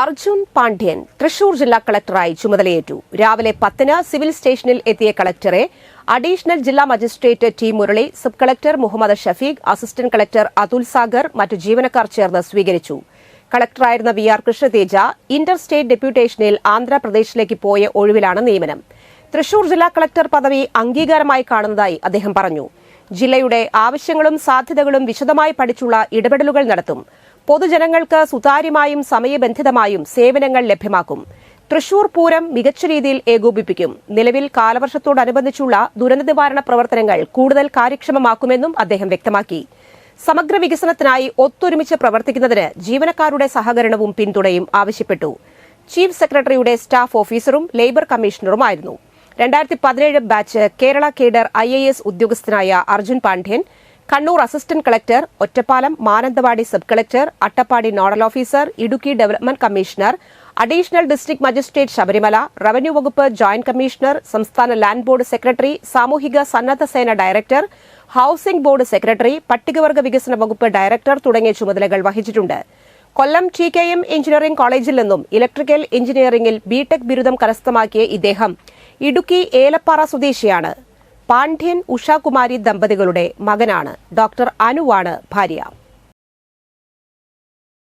അർജുൻ പാണ്ഡ്യൻ തൃശൂർ ജില്ലാ കളക്ടറായി ചുമതലയേറ്റു. രാവിലെ പത്തിന് സിവിൽ സ്റ്റേഷനിൽ എത്തിയ കളക്ടറെ അഡീഷണൽ ജില്ലാ magistrate T Murali sub collector Muhammad Shafeeq assistant collector Athul Sagar മറ്റു ജീവനക്കാർ ചേർന്ന് സ്വീകരിച്ചു. കളക്ടറായിരുന്ന V R Krishnateja inter state ഡെപ്യൂട്ടേഷനിൽ ആന്ധ്രാപ്രദേശിലേക്ക് പോയ ഒഴിവിലാണ് നിയമനം. തൃശൂർ ജില്ലാ കളക്ടർ പദവി അംഗീകാരമായി കാണുന്നതായി അദ്ദേഹം പറഞ്ഞു. ജില്ലയുടെ ആവശ്യങ്ങളും സാധ്യതകളും വിശദമായി പഠിച്ചുള്ള ഇടപെടലുകൾ നടത്തും. പൊതുജനങ്ങൾക്ക് സുതാര്യമായും സമയബന്ധിതമായും സേവനങ്ങൾ ലഭ്യമാക്കും. തൃശൂർ പൂരം മികച്ച രീതിയിൽ ഏകോപിപ്പിക്കും. നിലവിൽ കാലവർഷത്തോടനുബന്ധിച്ചുള്ള ദുരന്ത നിവാരണ പ്രവർത്തനങ്ങൾ കൂടുതൽ കാര്യക്ഷമമാക്കുമെന്നും അദ്ദേഹം വ്യക്തമാക്കി. സമഗ്ര വികസനത്തിനായി ഒത്തൊരുമിച്ച് പ്രവർത്തിക്കുന്നതിന് ജീവനക്കാരുടെ സഹകരണവും പിന്തുണയും ആവശ്യപ്പെട്ടു. ചീഫ് സെക്രട്ടറിയുടെ സ്റ്റാഫ് ഓഫീസറും ലേബർ കമ്മീഷണറുമായിരുന്നു. രണ്ടായിരത്തി പതിനേഴ് ബാച്ച് കേരള കേഡർ ഐ ഉദ്യോഗസ്ഥനായ Arjun Pandian Kannur assistant collector Ottapalam Mananthavady sub collector Attappady nodal officer Idukki development commissioner additional district magistrate Sabarimala revenue വകുപ്പ് ജോയിന്റ് കമ്മീഷണർ സംസ്ഥാന ലാൻഡ് ബോർഡ് സെക്രട്ടറി സാമൂഹിക സന്നദ്ധ സേന ഡയറക്ടർ ഹൌസിംഗ് ബോർഡ് സെക്രട്ടറി പട്ടികവർഗ വികസന വകുപ്പ് director തുടങ്ങിയ ചുമതലകൾ വഹിച്ചിട്ടുണ്ട്. Kollam T K M engineering കോളേജിൽ നിന്നും ഇലക്ട്രിക്കൽ എഞ്ചിനീയറിംഗിൽ ബിടെക് ബിരുദം കരസ്ഥമാക്കിയ ഇദ്ദേഹം ഇടുക്കി ഏലപ്പാറ സ്വദേശിയാണ്. പാണ്ഡ്യൻ ഉഷാകുമാരി ദമ്പതികളുടെ മകനാണ് ഡോക്ടർ അനുവാണ് ഭാര്യ.